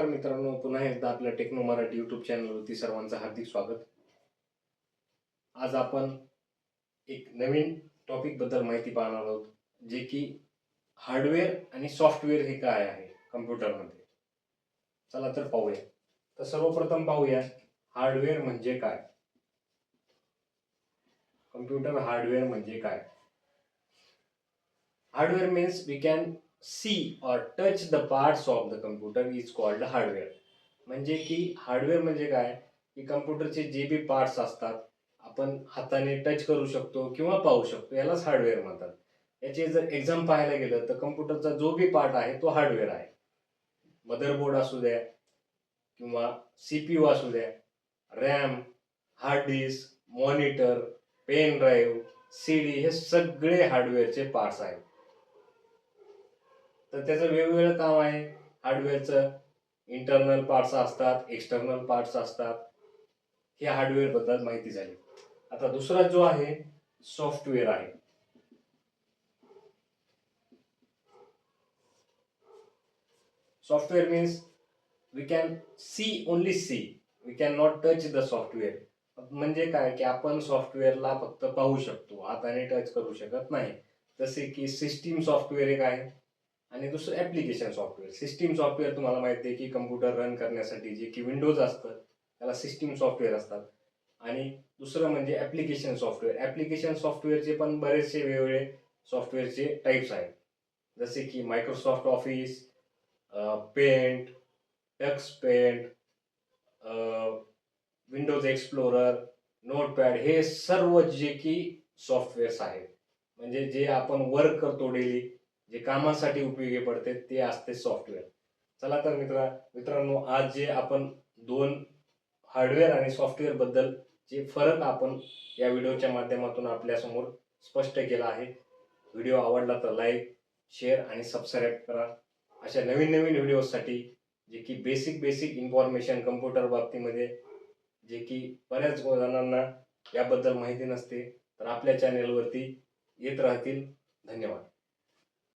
नमस्कार मित्रांनो पुन्हा एकदा आपल्या टेक्नो मराठी यूट्यूब चॅनलवरती सर्वांचं हार्दिक स्वागत. आज आपण एक नवीन टॉपिकबद्दल माहिती पाहणार आहोत जे की हार्डवेअर आणि सॉफ्टवेअर हे काय आहे कम्प्युटरमध्ये चला तर पाहूया. तर सर्वप्रथम पाहूया हार्डवेअर म्हणजे काय? कम्प्युटर हार्डवेअर म्हणजे काय? Hardware means we can see or touch the parts of the computer is called hardware म्हणजे की हार्डवेअर म्हणजे काय? की कम्प्युटरचे जे बी पार्ट्स असतात आपण हाताने टच करू शकतो किंवा पाहू शकतो यालाच हार्डवेअर म्हणतात. याचे जर एक्झाम पाहायला गेलं तर कम्प्युटरचा जो बी पार्ट आहे तो हार्डवेअर आहे. मदरबोर्ड असू द्या किंवा सी पी यू असू द्या RAM hard disk monitor pen drive C D हे सगळे हार्डवेअरचे पार्ट्स आहेत. तर त्याचं वेगवेगळं काम आहे. हार्डवेअरचं इंटरनल पार्ट्स असतात एक्सटर्नल पार्ट्स असतात. हे हार्डवेअरबद्दल माहिती झाली. आता दुसरा जो आहे सॉफ्टवेअर आहे. Software means we can see only see we can not touch the software म्हणजे काय? की आपण सॉफ्टवेअरला फक्त पाहू शकतो. हाताने टच करू शकत नाही. जसे की सिस्टीम सॉफ्टवेअर एक आहे. आणि दुसरं ॲप्लिकेशन सॉफ्टवेअर सिस्टीम सॉफ्टवेअर तुम्हाला माहिती आहे की कम्प्युटर रन करण्यासाठी जे की विंडोज असतं त्याला सिस्टीम सॉफ्टवेअर असतात. आणि दुसरं म्हणजे ॲप्लिकेशन सॉफ्टवेअर ॲप्लिकेशन सॉफ्टवेअरचे पण बरेचसे वेगवेगळे सॉफ्टवेअरचे टाईप्स आहेत. जसे की Microsoft Office Paint Tux Paint Windows Explorer Notepad हे सर्व जे की सॉफ्टवेअर्स आहेत. म्हणजे जे आपण वर्क करतो डेली जे कामासाठी उपयोगी पडते ते असते सॉफ्टवेअर चला तर मित्रा मित्रांनो आज जे आपण दोन हार्डवेअर आणि सॉफ्टवेअरबद्दल जे फरक आपण या व्हिडिओच्या माध्यमातून आपल्यासमोर स्पष्ट केला आहे व्हिडिओ आवडला तर लाईक शेअर आणि सबस्क्राईब करा. अशा नवीन नवीन व्हिडिओसाठी जे की बेसिक बेसिक इन्फॉर्मेशन कम्प्युटर बाबतीमध्ये जे की बऱ्याच जणांना याबद्दल माहिती नसते तर आपल्या चॅनेलवरती येत राहतील. धन्यवाद.